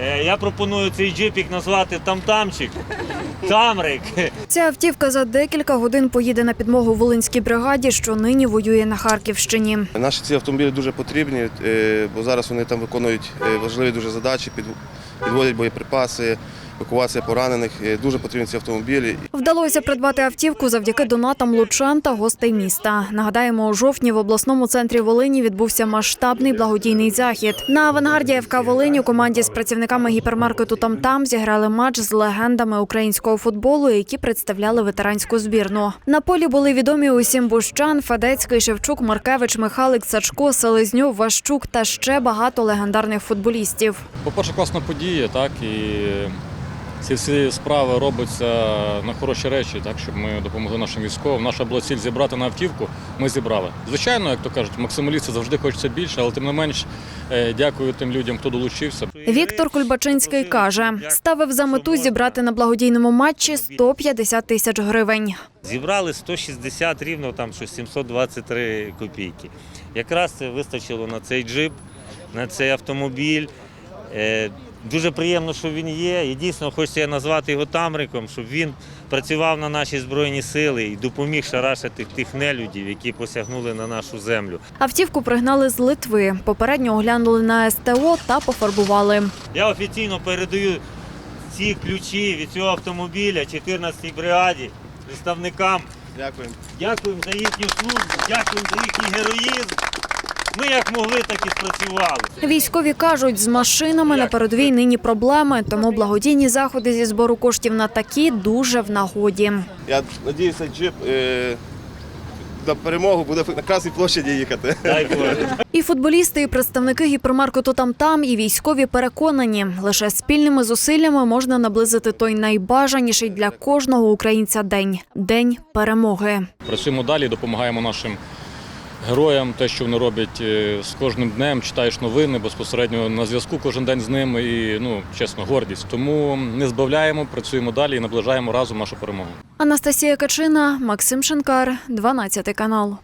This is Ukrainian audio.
Е, Я пропоную цей джипік назвати Тамтамчик, Тамрик. Ця автівка за декілька годин поїде на підмогу Волинській бригаді, що нині воює на Харківщині. Наші ці автомобілі дуже потрібні, е, бо зараз вони там виконують е, важливі дуже задачі, підводять боєприпаси, евакуація поранених. Е, Дуже потрібні ці автомобілі. Вдалося придбати автівку завдяки донатам лучан та гостей міста. Нагадаємо, у жовтні в обласному центрі Волині відбувся масштабний благодійний захід. На авангарді ФК Волинь у команді з працівниками гіпермаркету Тамтам зіграли матч з легендами українського футболу, які представляли ветеранську збірну. На полі були відомі усім Бущан, Федецький, Шевчук, Маркевич, Михалик, Сачко, Селезньов, Ващук та ще багато легендарних футболістів. По-перше, класна подія, так і ці всі справи робляться на хороші речі, так щоб ми допомогли нашим військовим. Наша була ціль зібрати на автівку. Ми зібрали. Звичайно, як то кажуть, максималісти завжди хочеться більше, але тим не менш е, дякую тим людям, хто долучився. Віктор Кульбачинський каже, ставив за мету зібрати на благодійному матчі 150 тисяч гривень. Зібрали 160 рівно, там щось 723 копійки. Якраз це вистачило на цей джип, на цей автомобіль. Дуже приємно, що він є. І дійсно хочеться назвати його Тамриком, щоб він працював на наші збройні сили і допоміг шарашити тих нелюдів, які посягнули на нашу землю. Автівку пригнали з Литви. Попередньо оглянули на СТО та пофарбували. Я офіційно передаю ці ключі від цього автомобіля 14-й бригаді, представникам. Дякуємо. Дякуємо за їхню службу, дякуємо за їхній героїзм. Ми як могли, так і спрацювали. Військові кажуть, з машинами на передовій нині проблеми, тому благодійні заходи зі збору коштів на такі дуже в нагоді. Я сподіваюся, джип е, на перемогу буде на Красній площаді їхати. І футболісти, і представники гіпермаркету «Тамтам», і військові переконані, лише спільними зусиллями можна наблизити той найбажаніший для кожного українця день день перемоги. Працюємо далі, допомагаємо нашим героям. Те, що вони роблять е, з кожним днем, читаєш новини безпосередньо на зв'язку кожен день з ними. І ну чесно, гордість. Тому не збавляємо, працюємо далі і наближаємо разом нашу перемогу. Анастасія Качина, Максим Шенкар, 12 канал.